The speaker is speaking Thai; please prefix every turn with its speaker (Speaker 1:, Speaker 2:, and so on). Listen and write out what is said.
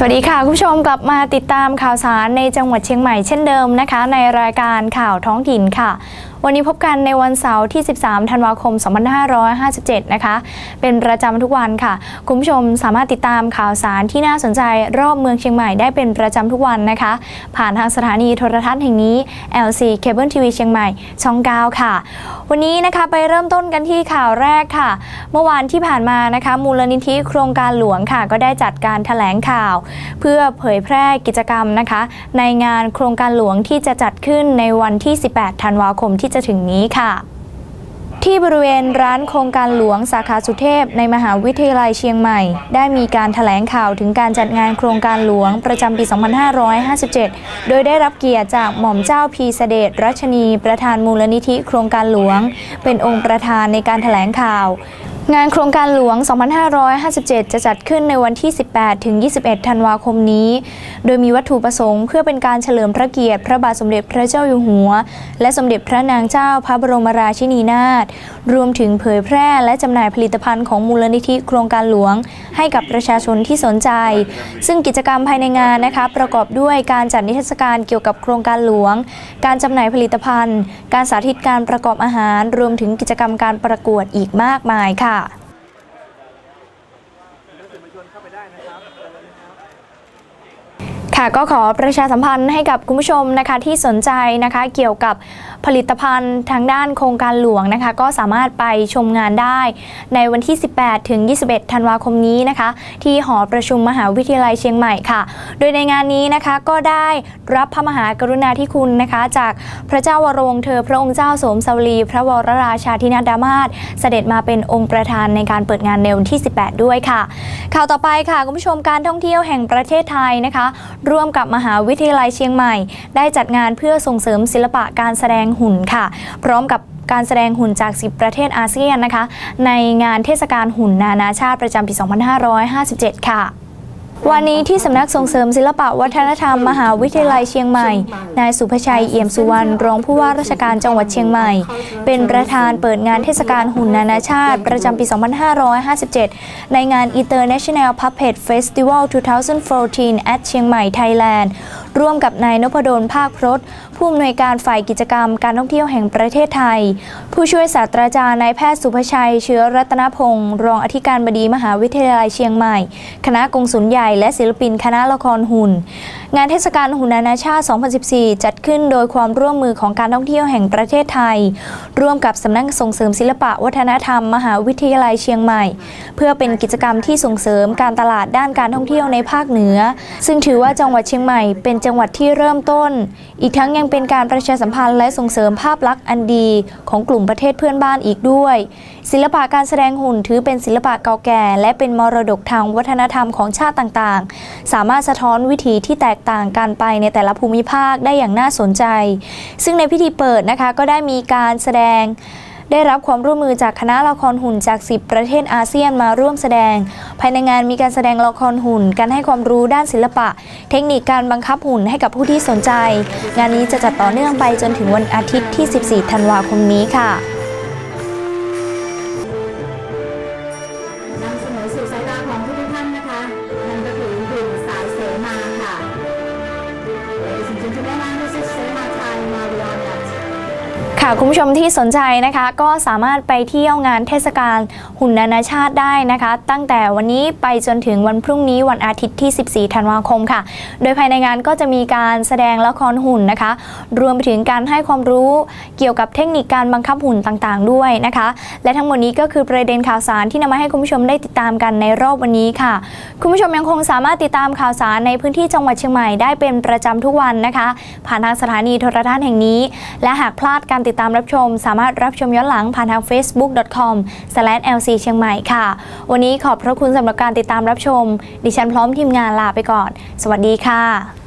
Speaker 1: สวัสดีค่ะ คุณผู้ชมกลับมาติดตามข่าวสารในจังหวัดเชียงใหม่เช่นเดิมนะคะ ในรายการข่าวท้องถิ่นค่ะ วันนี้พบกันในวันเสาร์ที่ 13 ธันวาคม 2557 นะคะ เป็นประจำทุกวันค่ะ คุณผู้ชมสามารถติดตามข่าวสารที่น่าสนใจรอบเมืองเชียงใหม่ได้เป็นประจำทุกวันนะคะ ผ่านทางสถานีโทรทัศน์แห่งนี้ LC Cable TV เชียงใหม่ช่อง 9 ค่ะ วันนี้นะคะไปเริ่มต้นกันที่ข่าวแรกค่ะ เมื่อวานที่ผ่านมานะคะ มูลนิธิโครงการหลวงค่ะ ก็ได้จัดการแถลงข่าว เพื่อเผยแพร่กิจกรรมนะคะ ในงานโครงการหลวงที่จะจัดขึ้นในวันที่ 18 ธันวาคมที่จะถึงนี้ค่ะ ที่บริเวณร้านโครงการหลวงสาขาสุเทพในมหาวิทยาลัยเชียงใหม่ ได้มีการถแถลงข่าวถึงการจัดงานโครงการหลวงประจำปี 2557 โดยได้รับเกียรติจากหม่อมเจ้าพีเสเดชรัชนี ประธานมูลนิธิโครงการหลวง เป็นองค์ประธานในการถแถลงข่าว งานโครงการหลวง 2557 จะจัดขึ้นในวันที่ 18 ถึง 21 ธันวาคมนี้ โดยมีวัตถุประสงค์เพื่อเป็นการเฉลิมพระเกียรติ พระบาทสมเด็จพระเจ้าอยู่หัว และสมเด็จพระนางเจ้าพระบรมราชินีนาถ รวมถึงเผยแพร่และจำหน่ายผลิตภัณฑ์ของมูลนิธิโครงการหลวง ให้กับประชาชนที่สนใจ ซึ่งกิจกรรมภายในงานนะคะประกอบด้วยการจัดนิทรรศการเกี่ยวกับโครงการหลวง การจำหน่ายผลิตภัณฑ์ การสาธิตการประกอบอาหาร รวมถึงกิจกรรมการประกวดอีกมากมายค่ะ ค่ะ ค่ะก็ขอประชาสัมพันธ์ให้กับคุณผู้ชมนะคะที่สนใจนะคะเกี่ยวกับผลิตภัณฑ์ทางด้านโครงการหลวงนะคะ ก็สามารถไปชมงานได้ในวันที่ 18 ถึง 21 ธันวาคมนี้นะคะ ที่หอประชุมมหาวิทยาลัยเชียงใหม่ค่ะ โดยในงานนี้นะคะก็ได้รับพระมหากรุณาธิคุณนะคะ จากพระเจ้าวรวงเธอพระองค์เจ้าสมสวลีพระวรราชาธินาดามาศเสด็จมาเป็นองค์ประธานในการเปิดงานในวันที่ 18 ด้วยค่ะ ข่าวต่อไปค่ะคุณผู้ชมการท่องเที่ยวแห่งประเทศไทยนะคะร่วมกับมหาวิทยาลัยเชียงใหม่ ได้จัดงานเพื่อส่งเสริมศิลปะการแสดงหุ่นค่ะ พร้อมกับการแสดงหุ่นจาก 10 ประเทศอาเซียนนะคะ ในงานเทศกาลหุ่นนานาชาติประจำปี 2557 ค่ะ วันนี้ที่สำนักส่งเสริมศิลปะวัฒนธรรมมหาวิทยาลัยเชียงใหม่ นายสุภชัยเอี่ยมสุวรรณรองผู้ว่าราชการจังหวัดเชียงใหม่ เป็นประธานเปิดงานเทศกาลหุ่นนานาชาติ ประจำปี 2557 ในงาน International Puppet Festival 2014 at เชียงใหม่ไทยแลนด์ร่วมกับนายนพดลภาคพรตผู้อำนวยการฝ่ายกิจกรรมการท่องเที่ยวแห่งประเทศไทย ผู้ช่วยศาสตราจารย์นายแพทย์สุภชัย เชื้อรัตนพงศ์รองอธิการบดีมหาวิทยาลัยเชียงใหม่ คณะกงสุลใหญ่และศิลปินคณะละครหุ่น งานเทศกาลหุ่นนานาชาติ 2014 จัดขึ้นโดยความร่วมมือของการท่องเที่ยวแห่งประเทศไทย ร่วมกับสำนักส่งเสริมศิลปะวัฒนธรรม มหาวิทยาลัยเชียงใหม่ เพื่อเป็นกิจกรรมที่ส่งเสริมการตลาดด้านการท่องเที่ยวในภาคเหนือ ซึ่งถือว่าจังหวัดเชียงใหม่เป็นจังหวัดที่เริ่มต้น อีกทั้งยังเป็นการประชาสัมพันธ์และส่งเสริมภาพลักษณ์อันดีของกลุ่มประเทศเพื่อนบ้านอีกด้วย ศิลปะการแสดงหุ่นถือเป็นศิลปะเก่าแก่ และเป็นมรดกทางวัฒนธรรมของชาติต่างๆ สามารถสะท้อนวิถีที่แตกต่างกันไปในแต่ละภูมิภาคได้อย่างน่าสนใจ ซึ่งในพิธีเปิดนะคะก็ได้มีการแสดงได้รับความร่วมมือจากคณะละครหุ่นจาก 10 ประเทศอาเซียนมาร่วมแสดง ภายในงานมีการแสดงละครหุ่น การให้ความรู้ด้านศิลปะ เทคนิคการบังคับหุ่นให้กับผู้ที่สนใจ งานนี้จะจัดต่อเนื่องไปจนถึงวันอาทิตย์ที่ 14 ธันวาคมนี้ค่ะ ค่ะคุณผู้ชมที่สนใจนะคะ ก็สามารถไปเที่ยวงานเทศกาลหุ่นนานาชาติได้นะคะ ตั้งแต่วันนี้ไปจนถึงวันพรุ่งนี้วันอาทิตย์ที่ 14 ธันวาคมค่ะ โดยภายในงานก็จะมีการแสดงละครหุ่นนะคะ รวมไปถึงการให้ความรู้เกี่ยวกับเทคนิคการบังคับหุ่นต่างๆ ด้วยนะคะ และทั้งหมดนี้ก็คือประเด็นข่าวสารที่นำมาให้คุณผู้ชมได้ติดตามกันในรอบวันนี้ค่ะ คุณผู้ชมยังคงสามารถติดตามข่าวสารในพื้นที่จังหวัดเชียงใหม่ได้เป็นประจำทุกวันนะคะ ผ่านทางสถานีโทรทัศน์แห่งนี้ และหากพลาดการติดตามรับชม สามารถรับชมย้อนหลังผ่านทาง facebook.com/lc เชียงใหม่ค่ะ วันนี้ขอบพระคุณสำหรับการติดตามรับชม ดิฉันพร้อมทีมงานลาไปก่อน สวัสดีค่ะ